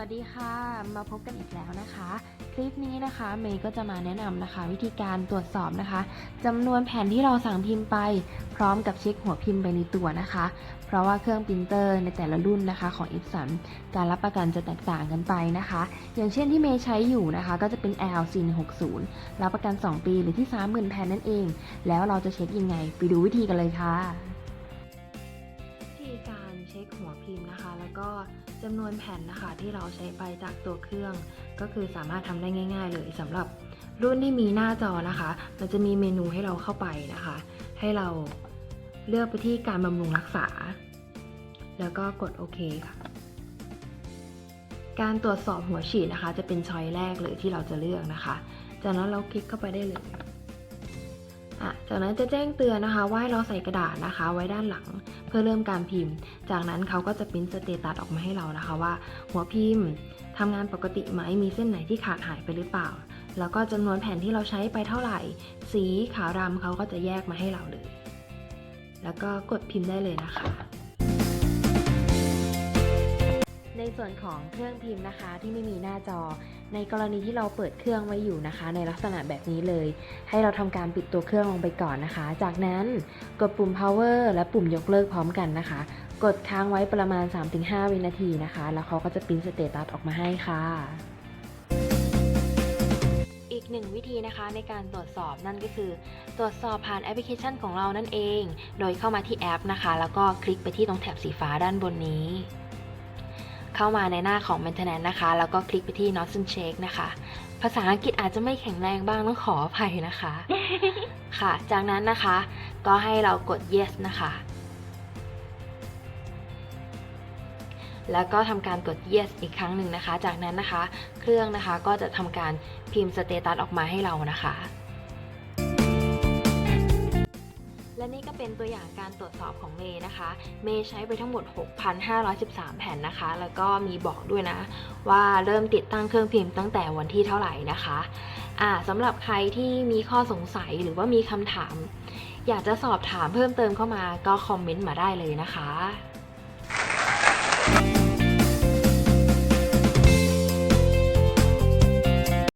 วัสดีค่ะมาพบกันอีกแล้วนะคะ คลิปนี้นะคะเมย์ก็จะมาแนะนำนะคะ วิธีการตรวจสอบนะคะจำนวนแผ่นที่เราสั่งพิมพ์ไป พร้อมกับเช็คหัวพิมพ์ไปในตัวนะคะ เพราะว่าเครื่องปรินเตอร์ในแต่ละรุ่นนะคะของ i p s o n การรับประกันจะแตกต่างกันไปนะคะ อย่างเช่นที่เมย์ใช้อยู่นะคะ ก็จะเป็น L460 รับประกัน 2 ปีหรือที่ 30,000 แผ่นนั่นเอง แล้วเราจะเช็คยังไง ไปดูวิธีกันเลยค่ะ เช็คหัวพิมพ์นะคะ แล้วก็จำนวนแผ่นนะคะที่เราใช้ไปจากตัวเครื่อง ก็คือสามารถทำได้ง่าย ๆ เลยสำหรับรุ่นที่มีหน้าจอนะคะ มันจะมีเมนูให้เราเข้าไปนะคะ ให้เราเลือกไปที่การบำรุงรักษา แล้วก็กดโอเคค่ะ การตรวจสอบหัวฉีดนะคะ จะเป็นช้อยแรกเลยที่เราจะเลือกนะคะ จากนั้นเราคลิกเข้าไปได้เลย อะจากนั้นจะแจ้งเตือนนะคะว่าให้เราใส่กระดาษนะคะ ไว้ด้านหลังเพื่อเริ่มการพิมพ์ จากนั้นเขาก็จะปริ้นสเตตัสออกมาให้เรานะคะว่า หัวพิมพ์ทำงานปกติไหมมีเส้นไหนที่ขาดหายไปหรือเปล่า แล้วก็จำนวนแผ่นที่เราใช้ไปเท่าไหร่ สีขาวดำเขาก็จะแยกมาให้เราเลย แล้วก็กดพิมพ์ได้เลยนะคะ ในส่วนของเครื่องพิมพ์นะคะที่ไม่มีหน้าจอ ในกรณีที่เราเปิดเครื่องไว้อยู่นะคะ ในลักษณะแบบนี้เลย ให้เราทำการปิดตัวเครื่องลงไปก่อนนะคะ จากนั้นกดปุ่ม power และปุ่มยกเลิกพร้อมกันนะคะ กดค้างไว้ประมาณ 3-5 วินาทีนะคะ แล้วเขาก็จะปิ้นสเตตัสออกมาให้ค่ะอีกหนึ่งวิธีนะคะในการตรวจสอบนั่นก็คือ ตรวจสอบผ่านแอปพลิเคชันของเรานั่นเอง โดยเข้ามาที่แอปนะคะ แล้วก็คลิกไปที่ตรงแถบสีฟ้าด้านบนนี้ เข้ามาในหน้าของ maintenance นะคะ แล้วก็คลิกไปที่ not and check นะคะ ภาษาอังกฤษอาจจะไม่แข็งแรงบ้างต้องขออภัยนะคะ ค่ะ จากนั้นนะคะ ก็ให้เรากด yes นะคะ แล้วก็ทำการกด yes อีกครั้งหนึ่งนะคะ จากนั้นนะคะ เครื่องนะคะก็จะทำการพิมพ์สเตตัสออกมาให้เรานะคะ และนี่ก็เป็นตัวอย่างการตรวจสอบของเมย์นะคะ เมย์ใช้ไปทั้งหมด 6,513 แผ่นนะคะ แล้วก็มีบอกด้วยนะ ว่าเริ่มติดตั้งเครื่องพิมพ์ตั้งแต่วันที่เท่าไหร่นะคะอ่าสำหรับใครที่มีข้อสงสัยหรือว่ามีคำถาม อยากจะสอบถามเพิ่มเติมเข้ามาก็คอมเมนต์มาได้เลยนะคะ